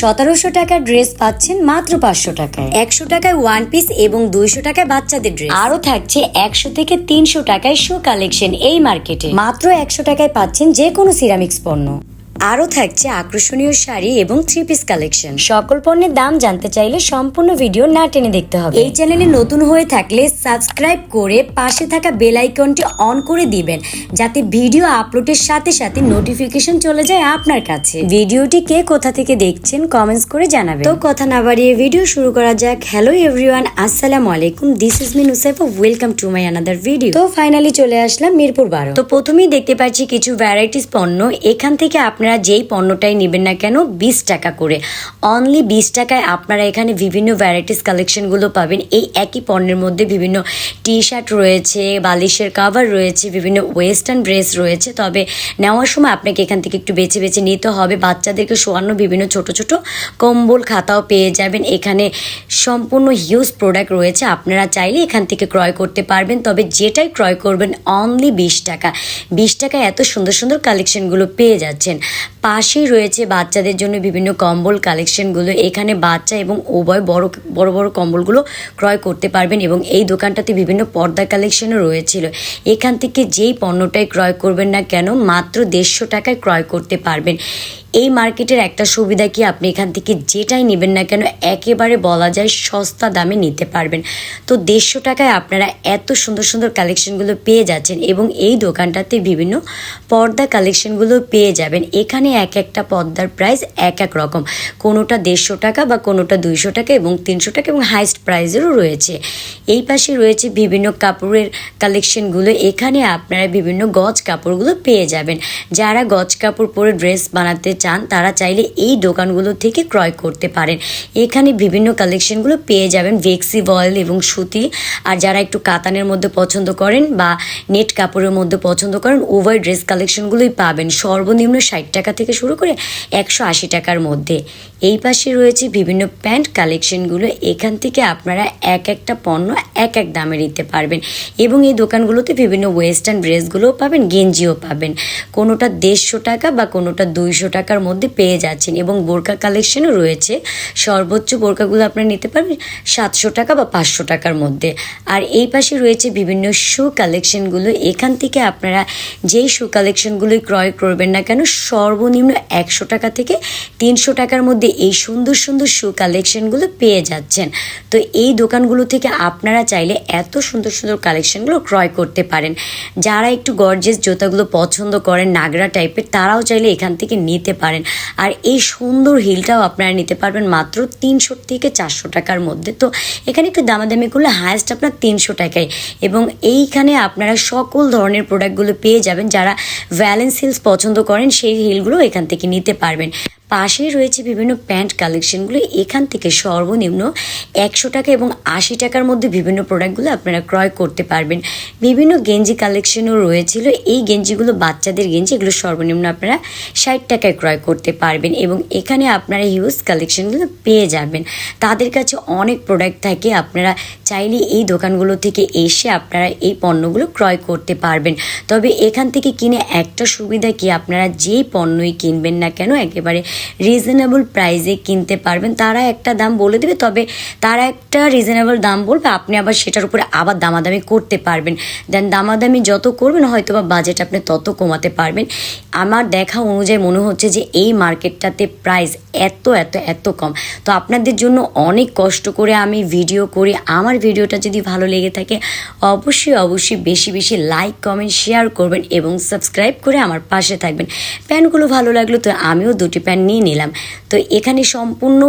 সতেরোশো টাকার ড্রেস পাচ্ছেন মাত্র পাঁচশো টাকায়। একশো টাকায় ওয়ান পিস এবং দুইশো টাকায় বাচ্চাদের ড্রেস আরও থাকছে একশো থেকে তিনশো টাকায় শু কালেকশন এই মার্কেটে মাত্র একশো টাকায় পাচ্ছেন যে কোনো সিরামিক্স পণ্য। আরও থাকছে আকর্ষণীয় শাড়ি এবং থ্রি পিস কালেকশন। সকল পণ্যের দাম জানতে চাইলে সম্পূর্ণ ভিডিও না টেনে দেখতে হবে। এই চ্যানেলে নতুন হয়ে থাকলে সাবস্ক্রাইব করে পাশে থাকা বেল আইকনটি অন করে দিবেন, যাতে ভিডিও আপলোডের সাথে সাথে নোটিফিকেশন চলে যায় আপনার কাছে। ভিডিওটি কে কোথা থেকে দেখছেন কমেন্টস করে জানাবেন। তো কথা না বাড়িয়ে ভিডিও শুরু করা যাক। হ্যালো এভরিওয়ান, আসসালামু আলাইকুম। This is me Nusaifa welcome to my another video তো ফাইনালি চলে আসলাম মিরপুর বারো। তো প্রথমেই দেখতে পাচ্ছি কিছু ভ্যারাইটিস পণ্য। এখান থেকে আপনারা যেই পণ্যটাই নেবেন না কেন, বিশ টাকা করে। অনলি বিশ টাকায় আপনারা এখানে বিভিন্ন ভ্যারাইটিস কালেকশনগুলো পাবেন। এই একই পণ্যের মধ্যে বিভিন্ন টি শার্ট রয়েছে, বালিশের কাভার রয়েছে, বিভিন্ন ওয়েস্টার্ন ড্রেস রয়েছে। তবে নেওয়ার সময় আপনাকে এখান থেকে একটু বেছে বেছে নিতে হবে। বাচ্চাদেরকে শোয়ানো বিভিন্ন ছোট ছোট কম্বল খাতাও পেয়ে যাবেন। এখানে সম্পূর্ণ হিউজ প্রোডাক্ট রয়েছে। আপনারা চাইলে এখান থেকে ক্রয় করতে পারবেন। তবে যেটাই ক্রয় করবেন অনলি বিশ টাকা। বিশ টাকায় এত সুন্দর সুন্দর কালেকশনগুলো পেয়ে যাচ্ছেন। পাশেই রয়েছে বাচ্চাদের জন্য বিভিন্ন কম্বল কালেকশনগুলো। এখানে বাচ্চা এবং উভয় বড় বড় বড় কম্বলগুলো ক্রয় করতে পারবেন এবং এই দোকানটাতে বিভিন্ন পর্দা কালেকশনও রয়েছিল। এখান থেকে যেই পণ্যটাই ক্রয় করবেন না কেন, মাত্র দেড়শো টাকায় ক্রয় করতে পারবেন। এই মার্কেটের একটা সুবিধা কি আপনি এখান থেকে যেটাই নেবেন না কেন, একেবারে বলা যায় সস্তা দামে নিতে পারবেন। তো দেড়শো টাকায় আপনারা এত সুন্দর সুন্দর কালেকশনগুলো পেয়ে যাচ্ছেন এবং এই দোকানটাতে বিভিন্ন পর্দা কালেকশনগুলো পেয়ে যাবেন। এখানে এক একটা পর্দার প্রাইস এক এক রকম। কোনোটা দেড়শো টাকা বা কোনোটা দুইশো টাকা এবং তিনশো টাকা এবং হাইস্ট প্রাইজেরও রয়েছে। এই পাশে রয়েছে বিভিন্ন কাপড়ের কালেকশনগুলো। এখানে আপনারা বিভিন্ন গজ কাপড়গুলো পেয়ে যাবেন। যারা গজ কাপড় পরে ড্রেস বানাতে চান, তারা চাইলে এই দোকানগুলো থেকে ক্রয় করতে পারেন। এখানে বিভিন্ন কালেকশনগুলো পেয়ে যাবেন, ভেক্সি, ভয়েল এবং সুতি। আর যারা একটু কাতানের মধ্যে পছন্দ করেন বা নেট কাপড়ের মধ্যে পছন্দ করেন, ওভার ড্রেস কালেকশনগুলোই পাবেন। সর্বনিম্ন ষাট টাকা থেকে শুরু করে একশো আশি টাকার মধ্যে। এই পাশে রয়েছে বিভিন্ন প্যান্ট কালেকশনগুলো। এখান থেকে আপনারা এক একটা পণ্য এক এক দামে নিতে পারবেন। এবং এই দোকানগুলোতে বিভিন্ন ওয়েস্টার্ন ড্রেসগুলোও পাবেন, গেঞ্জিও পাবেন। কোনোটা দেড়শো টাকা বা কোনোটা দুইশো টাকার মধ্যে পেয়ে যাচ্ছেন এবং বোরকা কালেকশনও রয়েছে। সর্বোচ্চ বোরকাগুলো আপনারা নিতে পারবেন সাতশো টাকা বা পাঁচশো টাকার মধ্যে। আর এই পাশে রয়েছে বিভিন্ন শু কালেকশনগুলো এখান থেকে আপনারা যেই শু কালেকশনগুলোই ক্রয় করবেন না কেন, সর্বনিম্ন একশো টাকা থেকে তিনশো টাকার মধ্যে এই সুন্দর সুন্দর শু কালেকশনগুলো পেয়ে যাচ্ছেন। তো এই দোকানগুলো থেকে আপনারা চাইলে এত সুন্দর সুন্দর কালেকশনগুলো ক্রয় করতে পারেন। যারা একটু গর্জেস জুতাগুলো পছন্দ করেন, নাগরা টাইপের তারাও চাইলে এখান থেকে নিতে পারেন। আর এই সুন্দর হিলটাও আপনারা নিতে পারবেন মাত্র তিনশো থেকে চারশো টাকার মধ্যে। তো এখানে একটু দামাদামি করলে হায়েস্ট আপনার তিনশো টাকায়। এবং এইখানে আপনারা সকল ধরনের প্রোডাক্টগুলো পেয়ে যাবেন যারা ভ্যালেন্স হিলস পছন্দ করেন, সেই হিলগুলো এখান থেকে নিতে পারবেন। পাশেই রয়েছে বিভিন্ন প্যান্ট কালেকশনগুলো। এখান থেকে সর্বনিম্ন একশো টাকা এবং আশি টাকার মধ্যে বিভিন্ন প্রোডাক্টগুলো আপনারা ক্রয় করতে পারবেন। বিভিন্ন গেঞ্জি কালেকশনও রয়েছিল। এই গেঞ্জিগুলো বাচ্চাদের গেঞ্জি, এগুলো সর্বনিম্ন আপনারা ষাট টাকায় ক্রয় করতে পারবেন এবং এখানে আপনারা হিউজ কালেকশনগুলো পেয়ে যাবেন। তাদের কাছে অনেক প্রোডাক্ট থাকে। আপনারা চাইলে এই দোকানগুলো থেকে এসে আপনারা এই পণ্যগুলো ক্রয় করতে পারবেন। তবে এখান থেকে কিনে একটা সুবিধা কি? আপনারা যেই পণ্যই কিনবেন না কেন, একেবারে রিজনেবল প্রাইসে কিনতে পারবেন। তারা একটা দাম বলে দেবে, তবে তারা একটা রিজনেবল দাম বলবে, আপনি আবার সেটার উপরে আবার দামাদামি করতে পারবেন। দেন দামাদামি যত করবেন হয়তো বা বাজেট আপনি তত কমাতে পারবেন। আমার দেখা অনুযায়ী মনে হচ্ছে যে এই মার্কেটটাতে প্রাইস এত এত এত কম। তো আপনাদের জন্য অনেক কষ্ট করে আমি ভিডিও করি। আমার ভিডিওটা যদি ভালো লেগে থাকে, অবশ্যই অবশ্যই বেশি বেশি লাইক কমেন্ট শেয়ার করবেন এবং সাবস্ক্রাইব করে আমার পাশে থাকবেন। প্যানগুলো ভালো লাগল তো আমিও দুটি প্যান্ট নিয়ে নিলাম। তো এখানে সম্পূর্ণ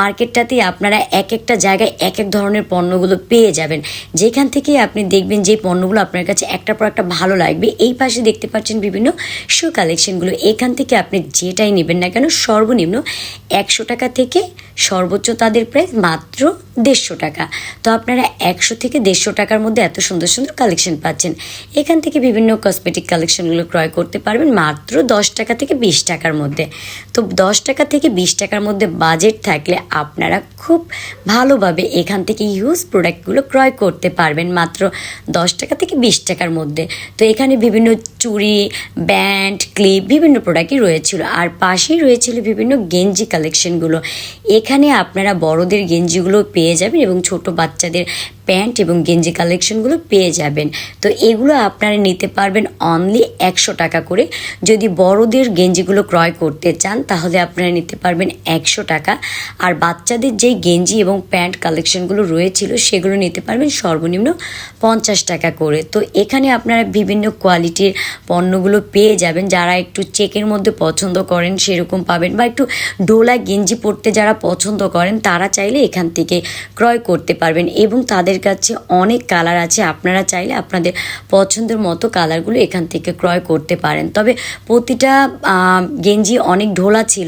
মার্কেটটাতে আপনারা এক একটা জায়গায় এক এক ধরনের পণ্যগুলো পেয়ে যাবেন। যেখান থেকে আপনি দেখবেন যে পণ্যগুলো আপনার কাছে একটা পর একটা ভালো লাগবে, এই পাশে দেখতে পাচ্ছেন বিভিন্ন শু কালেকশনগুলো এখান থেকে আপনি যেটাই নেবেন না কেন, সর্বনিম্ন একশো টাকা থেকে সর্বোচ্চ তাদের প্রাইস মাত্র দেড়শো টাকা। তো আপনারা একশো থেকে দেড়শো টাকার মধ্যে এত সুন্দর সুন্দর কালেকশন পাচ্ছেন। এখান থেকে বিভিন্ন কসমেটিক কালেকশনগুলো ক্রয় করতে পারবেন মাত্র দশ টাকা থেকে বিশ টাকার মধ্যে। তো দশ টাকা থেকে বিশ টাকার মধ্যে বাজেট থাকলে আপনারা খুব ভালোভাবে এখান থেকে ইউজ প্রোডাক্টগুলো ক্রয় করতে পারবেন মাত্র দশ টাকা থেকে বিশ টাকার মধ্যে। তো এখানে বিভিন্ন চুড়ি ব্যান্ড ক্লিপ বিভিন্ন প্রোডাক্টই রয়েছিল। আর পাশেই রয়েছিল বিভিন্ন গেঞ্জি কালেকশনগুলো এখানে আপনারা বড়দের গেঞ্জিগুলো পেয়ে যাবেন এবং ছোট বাচ্চাদের প্যান্ট এবং গেঞ্জি কালেকশনগুলো পেয়ে যাবেন। তো এগুলো আপনারা নিতে পারবেন অনলি একশো টাকা করে। যদি বড়দের গেঞ্জিগুলো ক্রয় করতে চান তাহলে আপনারা নিতে পারবেন একশো টাকা। আর বাচ্চাদের যে গেঞ্জি এবং প্যান্ট কালেকশনগুলো রয়েছিল, সেগুলো নিতে পারবেন সর্বনিম্ন পঞ্চাশ টাকা করে। তো এখানে আপনারা বিভিন্ন কোয়ালিটির পণ্যগুলো পেয়ে যাবেন। যারা একটু চেকের মধ্যে পছন্দ করেন, সেরকম পাবেন। বা একটু ডোলা গেঞ্জি পরতে যারা পছন্দ করেন, তারা চাইলে এখান থেকে ক্রয় করতে পারবেন। এবং তাদের কাছে অনেক কালার আছে। আপনারা চাইলে আপনাদের পছন্দের মতো কালারগুলো এখান থেকে ক্রয় করতে পারেন। তবে প্রতিটা গেঞ্জি অনেক ঢোলা ছিল।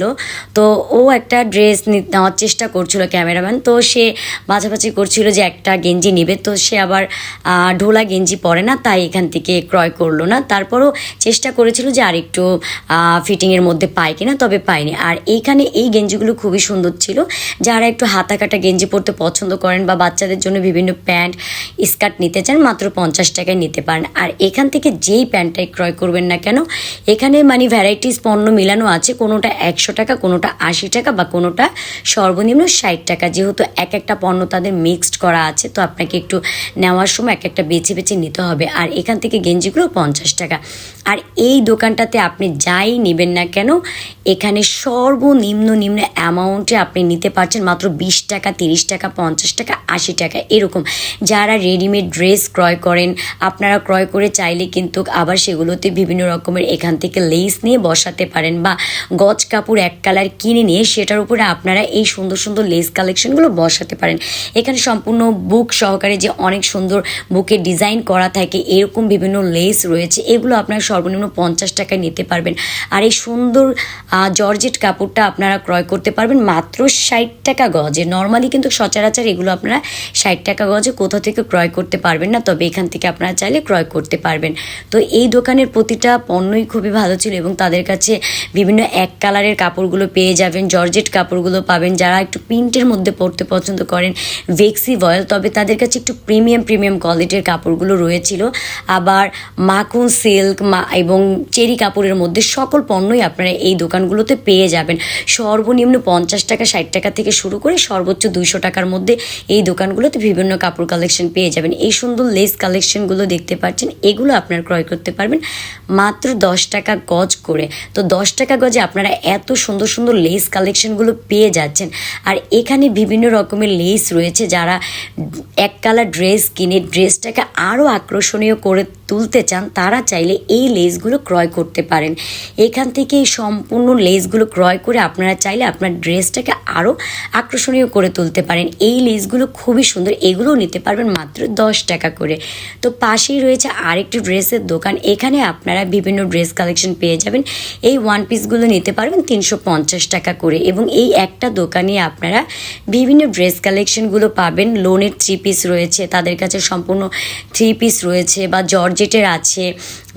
তো ও একটা ড্রেস নেওয়ার চেষ্টা করছিল ক্যামেরাম্যান তো সে বাছাবাছি করছিল যে একটা গেঞ্জি নেবে। তো সে আবার ঢোলা গেঞ্জি পরে না, তাই এখান থেকে ক্রয় করল না। তারপরও চেষ্টা করেছিল যে আর একটু ফিটিংয়ের মধ্যে পায় কিনা, তবে পায়নি। আর এইখানে এই গেঞ্জিগুলো খুবই সুন্দর ছিল। যারা একটু হাতা কাটা গেঞ্জি পরতে পছন্দ করেন বা বাচ্চাদের জন্য বিভিন্ন প্যান্ট, স্কার্ট নিতে চান, মাত্র পঞ্চাশ টাকায় নিতে পারেন। আর এখান থেকে যেই প্যান্টটাই ক্রয় করবেন না কেন, এখানে মানে ভ্যারাইটিস পণ্য মিলানো আছে, কোনোটা একশো টাকা, কোনোটা আশি টাকা বা কোনোটা সর্বনিম্ন ষাট টাকা। যেহেতু এক একটা পণ্য তাদের মিক্সড করা আছে, তো আপনাকে একটু নেওয়ার সময় এক একটা বেছে বেছে নিতে হবে। আর এখান থেকে গেঞ্জিগুলো পঞ্চাশ টাকা। আর এই দোকানটাতে আপনি যাই নেবেন না কেন, এখানে সর্বনিম্ন নিম্ন অ্যামাউন্টে আপনি নিতে পারছেন মাত্র বিশ টাকা, তিরিশ টাকা, পঞ্চাশ টাকা, আশি টাকা, এরকম। যারা রেডিমেড ড্রেস ক্রয় করেন, আপনারা ক্রয় করে চাইলে কিন্তু আবার সেগুলোতে বিভিন্ন রকমের এখান থেকে লেস নিয়ে বসাতে পারেন বা গজ কাপড় এক কালার কিনে নিয়ে সেটার উপরে আপনারা এই সুন্দর সুন্দর লেস কালেকশনগুলো বসাতে পারেন। এখানে সম্পূর্ণ বুক সহকারে যে অনেক সুন্দর বুকে ডিজাইন করা থাকে, এরকম বিভিন্ন লেস রয়েছে, এগুলো আপনারা সর্বনিম্ন পঞ্চাশ টাকায় নিতে পারবেন। আর এই সুন্দর জর্জেট কাপড়টা আপনারা ক্রয় করতে পারবেন মাত্র ষাট টাকা গজে। নর্মালি কিন্তু সচরাচর এগুলো আপনারা ষাট টাকা গজে কোথাও থেকে ক্রয় করতে পারবেন না, তবে এখান থেকে আপনারা চাইলে ক্রয় করতে পারবেন। তো এই দোকানের প্রতিটা পণ্যই খুবই ভালো ছিল এবং তাদের কাছে বিভিন্ন এক কালারের কাপড়গুলো পেয়ে যাবেন, জর্জেট কাপড়গুলো পাবেন যারা একটু প্রিন্টের মধ্যে পরতে পছন্দ করেন, ভেক্সি ভয়েল, তবে তাদের কাছে একটু প্রিমিয়াম প্রিমিয়াম কোয়ালিটির কাপড়গুলো রয়েছিল। আবার মাখন সিল্ক মা এবং চেরি কাপড়ের মধ্যে সকল পণ্যই আপনারা এই দোকানগুলোতে পেয়ে যাবেন। সর্বনিম্ন পঞ্চাশ টাকা, ষাট টাকা থেকে শুরু করে সর্বোচ্চ দুইশো টাকার মধ্যে এই দোকানগুলোতে বিভিন্ন কাপড় কালেকশন পেয়ে যাবেন। এই সুন্দর লেস কালেকশনগুলো দেখতে পাচ্ছেন, এগুলো আপনার ক্রয় করতে পারবেন মাত্র দশ টাকা গজ করে। তো দশ টাকা গজে আপনারা এত সুন্দর সুন্দর লেস কালেকশনগুলো পেয়ে যাচ্ছেন। আর এখানে বিভিন্ন রকমের লেস রয়েছে যারা এক কালার ড্রেস কিনে ড্রেসটাকে আরও আকর্ষণীয় করে তুলতে চান, তারা চাইলে এই লেসগুলো ক্রয় করতে পারেন। এখান থেকে এই সম্পূর্ণ লেসগুলো ক্রয় করে আপনারা চাইলে আপনার ড্রেসটাকে আরও আকর্ষণীয় করে তুলতে পারেন। এই লেসগুলো খুবই সুন্দর, এগুলোও নিতে পারবেন মাত্র দশ টাকা করে। তো পাশেই রয়েছে আরেকটি ড্রেসের দোকান, এখানে আপনারা বিভিন্ন ড্রেস কালেকশন পেয়ে যাবেন। এই ওয়ান পিসগুলো নিতে পারবেন তিনশো পঞ্চাশ টাকা করে এবং এই একটা দোকানে আপনারা বিভিন্ন ড্রেস কালেকশনগুলো পাবেন। লোনের থ্রি পিস রয়েছে, তাদের কাছে সম্পূর্ণ থ্রি পিস রয়েছে বা জর্জেটের আছে।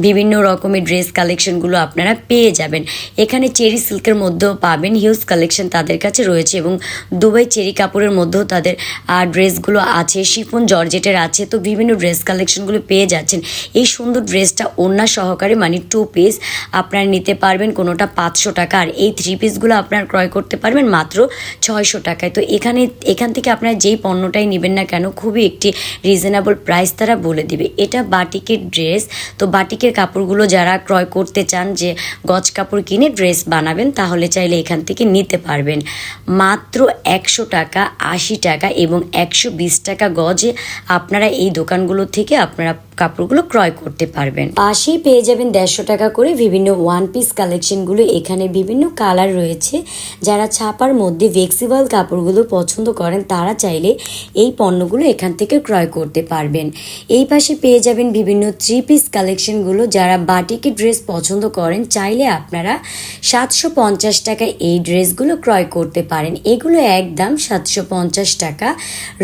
বিভিন্ন রকমের ড্রেস কালেকশনগুলো আপনারা পেয়ে যাবেন। এখানে চেরি সিল্কের মধ্যেও পাবেন হিউজ কালেকশন তাদের কাছে রয়েছে এবং দুবাই চেরি কাপড়ের মধ্যেও তাদের ড্রেসগুলো আছে, শিফন জর্জেটের আছে, তো বিভিন্ন ড্রেস কালেকশনগুলো পেয়ে যাচ্ছেন। এই সুন্দর ড্রেসটা ওড়না সহকারে মানে টু পিস আপনারা নিতে পারবেন, কোনোটা পাঁচশো টাকা। আর এই থ্রি পিসগুলো আপনারা ক্রয় করতে পারবেন মাত্র ছয়শো টাকায়। তো এখানে, এখান থেকে আপনারা যেই পণ্যটাই নেবেন না কেন, খুবই একটি রিজনেবল প্রাইস তারা বলে দিবে। এটা বাটিকের ড্রেস তো বাটিকের কাপড়গুলো যারা ক্রয় করতে চান যে গজ কাপড় কিনে ড্রেস বানাবেন, তাহলে চাইলে এখান থেকে নিতে পারবেন। মাত্র একশো টাকা, আশি টাকা এবং একশো বিশ টাকা গজে আপনারা এই দোকানগুলো থেকে আপনারা কাপড়গুলো ক্রয় করতে পারবেন। পাশেই পেয়ে যাবেন দেড়শো টাকা করে বিভিন্ন ওয়ান পিস কালেকশনগুলো। এখানে বিভিন্ন কালার রয়েছে। যারা ছাপার মধ্যে ভেক্সিবল কাপড়গুলো পছন্দ করেন, তারা চাইলে এই পণ্যগুলো এখান থেকে ক্রয় করতে পারবেন। এই পাশে পেয়ে যাবেন বিভিন্ন থ্রি পিস কালেকশনগুলো। ড্রেসগুলো যারা বাটিকি ড্রেস পছন্দ করেন, চাইলে আপনারা সাতশো পঞ্চাশ টাকায় এই ড্রেসগুলো ক্রয় করতে পারেন। এগুলো একদম সাতশো পঞ্চাশ টাকা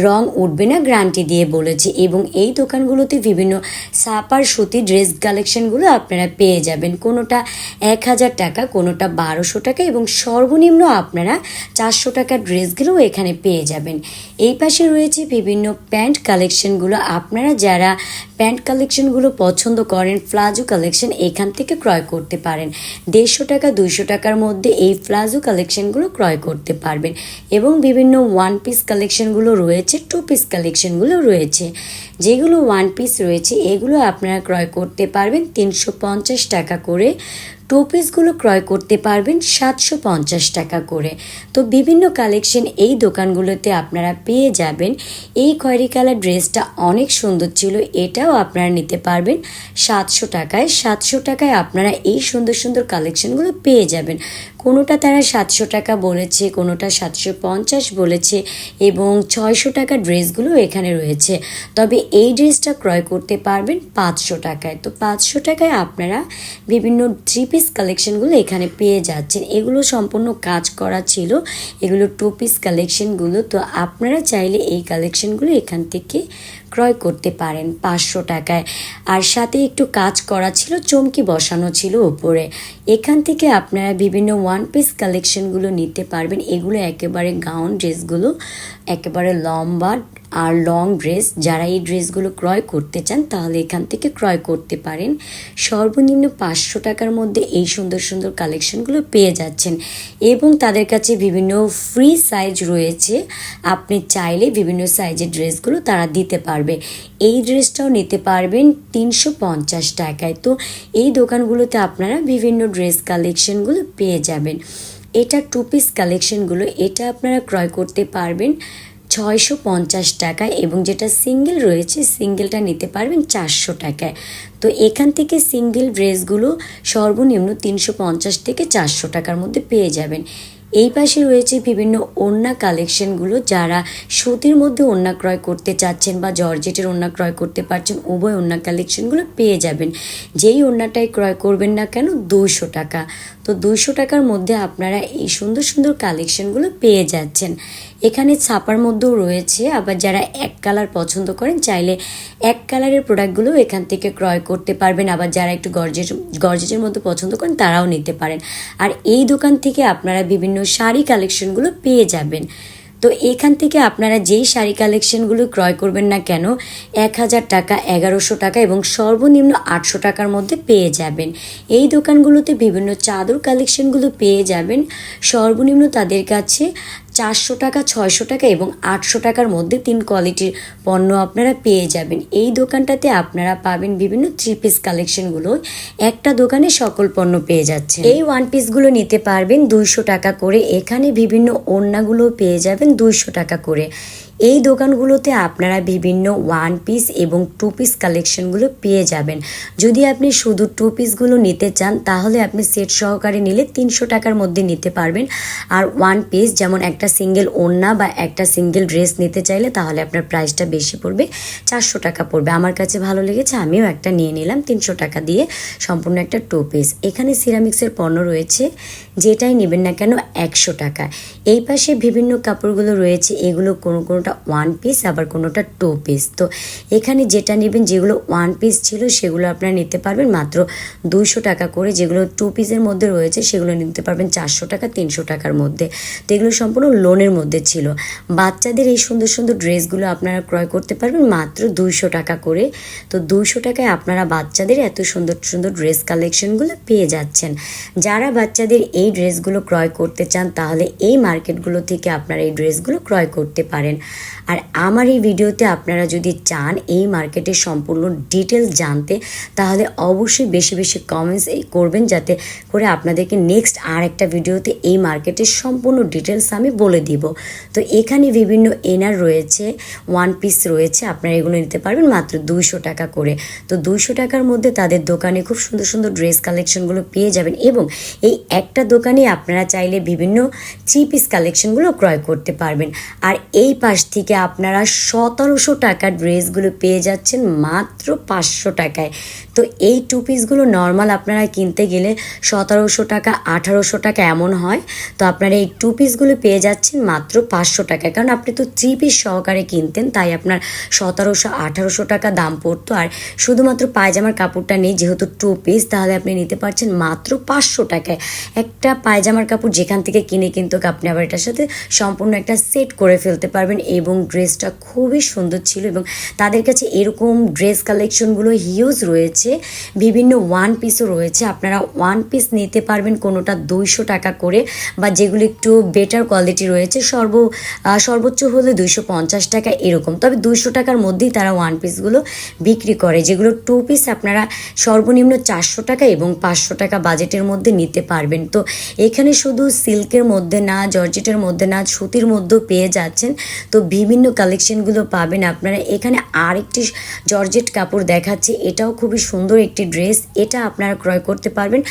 রং উঠবে না, গ্যারান্টি দিয়ে বলেছে। এবং এই দোকানগুলোতে বিভিন্ন সাপার সুতি ড্রেস কালেকশনগুলো আপনারা পেয়ে যাবেন। কোনোটা এক হাজার টাকা, কোনোটা বারোশো টাকা এবং সর্বনিম্ন আপনারা চারশো টাকার ড্রেসগুলো এখানে পেয়ে যাবেন। এই পাশে রয়েছে বিভিন্ন প্যান্ট কালেকশনগুলো আপনারা যারা প্যান্ট কালেকশনগুলো পছন্দ করেন প্লাজো কালেকশন এখান থেকে ক্রয় করতে পারেন। দেড়শো টাকা, দুইশো টাকার মধ্যে এই প্লাজো কালেকশনগুলো ক্রয় করতে পারবেন এবং বিভিন্ন ওয়ান পিস কালেকশনগুলো রয়েছে টু পিস কালেকশনগুলো রয়েছে। যেগুলো ওয়ান পিস রয়েছে, এগুলো আপনারা ক্রয় করতে পারবেন তিনশো পঞ্চাশ টাকা করে। টু পিসগুলো ক্রয় করতে পারবেন সাতশো পঞ্চাশ টাকা করে। তো বিভিন্ন কালেকশন এই দোকানগুলোতে আপনারা পেয়ে যাবেন। এই খয়েরি কালার ড্রেসটা অনেক সুন্দর ছিল, এটাও আপনারা নিতে পারবেন সাতশো টাকায়। সাতশো টাকায় আপনারা এই সুন্দর সুন্দর কালেকশনগুলো পেয়ে যাবেন। কোনোটা তারা সাতশো টাকা বলেছে, কোনোটা সাতশো পঞ্চাশ বলেছে এবং ছয়শো টাকা ড্রেসগুলো এখানে রয়েছে। তবে এই ড্রেসটা ক্রয় করতে পারবেন পাঁচশো টাকায়। তো পাঁচশো টাকায় আপনারা বিভিন্ন থ্রি পিস কালেকশনগুলো এখানে পেয়ে যাচ্ছেন। এগুলো সম্পূর্ণ কাজ করা ছিল, এগুলো টু পিস কালেকশনগুলো তো আপনারা চাইলে এই কালেকশনগুলো এখান থেকে ক্রয় করতে পারেন পাঁচশো টাকায়। আর সাথে একটু কাজ করা ছিল, চমকি বসানো ছিল উপরে। এখান থেকে আপনারা বিভিন্ন ওয়ান পিস কালেকশনগুলো নিতে পারবেন। এগুলো একেবারে গাউন ড্রেসগুলো একেবারে লম্বা আর লং ড্রেস যারা এই ড্রেসগুলো ক্রয় করতে চান, তাহলে এখান থেকে ক্রয় করতে পারেন। সর্বনিম্ন পাঁচশো টাকার মধ্যে এই সুন্দর সুন্দর কালেকশনগুলো পেয়ে যাচ্ছেন। এবং তাদের কাছে বিভিন্ন ফ্রি সাইজ রয়েছে। আপনি চাইলে বিভিন্ন সাইজের ড্রেসগুলো তারা দিতে পারবে। এই ড্রেসটাও নিতে পারবেন তিনশো পঞ্চাশ টাকায়। তো এই দোকানগুলোতে আপনারা বিভিন্ন ড্রেস কালেকশনগুলো পেয়ে যাবেন। এটা টু পিস কালেকশনগুলো এটা আপনারা ক্রয় করতে পারবেন। ছয়শো পঞ্চাশ টাকায় এবং যেটা সিঙ্গেল রয়েছে, সিঙ্গেলটা নিতে পারবেন চারশো টাকায়। তো এখান থেকে সিঙ্গেল ড্রেসগুলো সর্বনিম্ন তিনশো পঞ্চাশ থেকে চারশো টাকার মধ্যে পেয়ে যাবেন। এই পাশে রয়েছে বিভিন্ন ওড়না কালেকশনগুলো। যারা সুতির মধ্যে ওড়না ক্রয় করতে চাচ্ছেন বা জর্জেটের ওড়না ক্রয় করতে পারছেন, উভয় ওড়না কালেকশনগুলো পেয়ে যাবেন। যেই ওড়নাটাই ক্রয় করবেন না কেন, দুশো টাকা। তো দুশো টাকার মধ্যে আপনারা এই সুন্দর সুন্দর কালেকশনগুলো পেয়ে যাচ্ছেন। এখানে ছাপার মধ্যেও রয়েছে, আবার যারা এক কালার পছন্দ করেন চাইলে এক কালারের প্রোডাক্টগুলো এখান থেকে ক্রয় করতে পারবেন, আবার যারা একটু গর্জেস, গর্জেসের মধ্যে পছন্দ করেন তারাও নিতে পারেন। আর এই দোকান থেকে আপনারা বিভিন্ন শাড়ি কালেকশনগুলো পেয়ে যাবেন। তো এখান থেকে আপনারা যেই শাড়ি কালেকশনগুলো ক্রয় করবেন না কেন, এক হাজার টাকা, এগারোশো টাকা এবং সর্বনিম্ন আটশো টাকার মধ্যে পেয়ে যাবেন। এই দোকানগুলোতে বিভিন্ন চাদর কালেকশনগুলো পেয়ে যাবেন। সর্বনিম্ন তাদের কাছে চারশো টাকা, ছয়শো টাকা এবং আটশো টাকার মধ্যে তিন কোয়ালিটির পণ্য আপনারা পেয়ে যাবেন। এই দোকানটাতে আপনারা পাবেন বিভিন্ন থ্রি পিস কালেকশনগুলো একটা দোকানে সকল পণ্য পেয়ে যাচ্ছে এই ওয়ান পিসগুলো নিতে পারবেন দুইশো টাকা করে। এখানে বিভিন্ন ওড়নাগুলো পেয়ে যাবেন দুইশো টাকা করে। এই দোকানগুলোতে আপনারা বিভিন্ন ওয়ান পিস এবং টু পিস কালেকশনগুলো পেয়ে যাবেন। যদি আপনি শুধু টু পিসগুলো নিতে চান, তাহলে আপনি সেট সহকারে নিলে তিনশো টাকার মধ্যে নিতে পারবেন। আর ওয়ান পিস যেমন একটা সিঙ্গেল ওড়না বা একটা সিঙ্গেল ড্রেস নিতে চাইলে, তাহলে আপনার প্রাইসটা বেশি পড়বে, চারশো টাকা পড়বে। আমার কাছে ভালো লেগেছে, আমিও একটা নিয়ে নিলাম, তিনশো টাকা দিয়ে সম্পূর্ণ একটা টু পিস এখানে সিরামিক্সের পণ্য রয়েছে, যেটাই নেবেন না কেন, একশো টাকা। এই পাশে বিভিন্ন কাপড়গুলো রয়েছে, এগুলো কোনো কোনোটা ওয়ান পিস আবার কোনোটা টু পিস তো এখানে যেটা নেবেন, যেগুলো ওয়ান পিস ছিল, সেগুলো আপনারা নিতে পারবেন। মাত্র দুইশো টাকা করে যেগুলো টু পিসের মধ্যে রয়েছে, সেগুলো নিতে পারবেন চারশো টাকা, তিনশো টাকার মধ্যে। তো এগুলো সম্পূর্ণ লোনের মধ্যে ছিল। বাচ্চাদের এই সুন্দর সুন্দর ড্রেসগুলো আপনারা ক্রয় করতে পারবেন মাত্র দুইশো টাকা করে। তো দুইশো টাকায় আপনারা বাচ্চাদের এত সুন্দর সুন্দর ড্রেস কালেকশনগুলো পেয়ে যাচ্ছেন। যারা বাচ্চাদের এই ড্রেসগুলো ক্রয় করতে চান, তাহলে এই মার্কেটগুলো থেকে আপনারা এই ড্রেসগুলো ক্রয় করতে পারেন। আর আমার এই ভিডিওতে আপনারা যদি চান এই মার্কেটের সম্পূর্ণ ডিটেলস জানতে, তাহলে অবশ্যই বেশি বেশি কমেন্টস করবেন যাতে করে আপনাদেরকে নেক্সট আর একটা ভিডিওতে এই মার্কেটের সম্পূর্ণ ডিটেলস আমি বলে দিব। তো এখানে বিভিন্ন এনার রয়েছে ওয়ান পিস রয়েছে, আপনারা এগুলো নিতে পারবেন মাত্র দুইশো টাকা করে। তো দুইশো টাকার মধ্যে তাদের দোকানে খুব সুন্দর সুন্দর ড্রেস কালেকশনগুলো পেয়ে যাবেন এবং এই একটা দোকানে আপনারা চাইলে বিভিন্ন থ্রি পিস কালেকশনগুলো ক্রয় করতে পারবেন। আর এই পাশ থেকে আপনারা সতেরোশো টাকার ড্রেসগুলো পেয়ে যাচ্ছেন মাত্র পাঁচশো টাকায়। তো এই টু পিসগুলো নর্মাল আপনারা কিনতে গেলে সতেরোশো টাকা, আঠারোশো টাকা এমন হয়। তো আপনারা এই টু পিসগুলো পেয়ে যাচ্ছেন মাত্র পাঁচশো টাকা কারণ আপনি তো থ্রি পিস সহকারে কিনতেন, তাই আপনার সতেরোশো, আঠারোশো টাকা দাম পড়তো। আর শুধুমাত্র পায়জামার কাপড়টা নেই, যেহেতু টু পিস তাহলে আপনি নিতে পারছেন মাত্র পাঁচশো টাকায়। একটা পায়জামার কাপড় যেখান থেকে কিনে কিন্তু আপনি আবার এটার সাথে সম্পূর্ণ একটা সেট করে ফেলতে পারবেন এবং ড্রেসটা খুবই সুন্দর ছিল এবং তাদের কাছে এরকম ড্রেস কালেকশনগুলো হিউজ রয়েছে। বিভিন্ন ওয়ান পিসও রয়েছে। আপনারা ওয়ান পিস নিতে পারবেন কোনোটা দুইশো টাকা করে বা যেগুলো একটু বেটার কোয়ালিটি রয়েছে, সর্ব সর্বোচ্চ হলে দুইশো পঞ্চাশ টাকা এরকম। তবে দুইশো টাকার মধ্যেই তারা ওয়ান পিসগুলো বিক্রি করে, যেগুলো টু পিস আপনারা সর্বনিম্ন চারশো টাকা এবং পাঁচশো টাকা বাজেটের মধ্যে নিতে পারবেন। তো এখানে শুধু সিল্কের মধ্যে না, জর্জেটের মধ্যে না, সুতির মধ্যেও পেয়ে যাচ্ছেন। তো বিভিন্ন কালেকশনগুলো পাবেন। আপনারা এখানে আরেকটি জর্জেট কাপড় দেখাচ্ছে, এটাও খুবই সুন্দর একটি ড্রেস, এটা আপনারা ক্রয় করতে পারবেন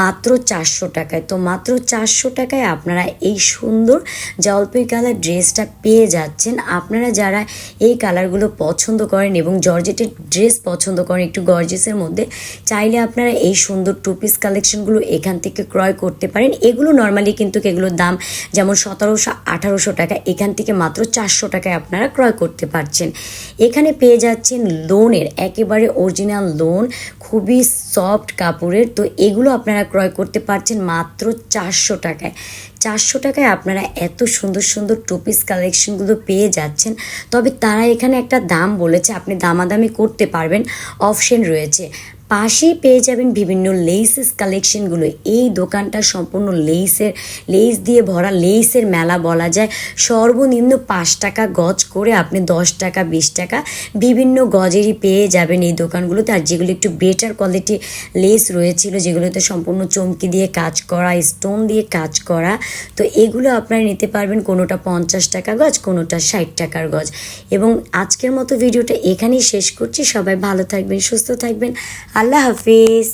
মাত্র চারশো টাকায়। তো মাত্র চারশো টাকায় আপনারা এই সুন্দর জলপাই কালার ড্রেসটা পেয়ে যাচ্ছেন। আপনারা যারা এই কালারগুলো পছন্দ করেন এবং জর্জেটের ড্রেস পছন্দ করেন, একটু গর্জেসের মধ্যে, চাইলে আপনারা এই সুন্দর টু পিস কালেকশনগুলো এখান থেকে ক্রয় করতে পারেন। এগুলো নর্মালি কিন্তু এগুলোর দাম যেমন সতেরোশো, আঠারোশো টাকা, এখান থেকে মাত্র চারশো টাকায় আপনারা ক্রয় করতে পারছেন। এখানে পেয়ে যাচ্ছেন লোনের একেবারে অরিজিনাল লোন খুবই সফট কাপড়ের। তো এগুলো আপনারা ক্রয় করতে পারছেন মাত্র চারশো টাকায়। চারশো টাকায় আপনারা এত সুন্দর সুন্দর টুপিস কালেকশনগুলো পেয়ে যাচ্ছেন। তবে তারা এখানে একটা দাম বলেছে, আপনি দামাদামি করতে পারবেন। অপশন রয়েছে। পাশেই পেয়ে যাবেন বিভিন্ন লেসেস কালেকশনগুলো এই দোকানটা সম্পূর্ণ লেসের লেস দিয়ে ভরা লেসের মেলা বলা যায়। সর্বনিম্ন পাঁচ টাকা গজ করে আপনি দশ টাকা, বিশ টাকা বিভিন্ন গজেরই পেয়ে যাবেন এই দোকানগুলোতে। আর যেগুলো একটু বেটার কোয়ালিটি লেস রয়েছিল, যেগুলোতে সম্পূর্ণ চমকি দিয়ে কাজ করা স্টোন দিয়ে কাজ করা, তো এগুলো আপনারা নিতে পারবেন কোনোটা পঞ্চাশ টাকা গজ, কোনোটা ষাট টাকার গজ। এবং আজকের মতো ভিডিওটা এখানেই শেষ করছি। সবাই ভালো থাকবেন, সুস্থ থাকবেন। আল্লাহ হাফিজ।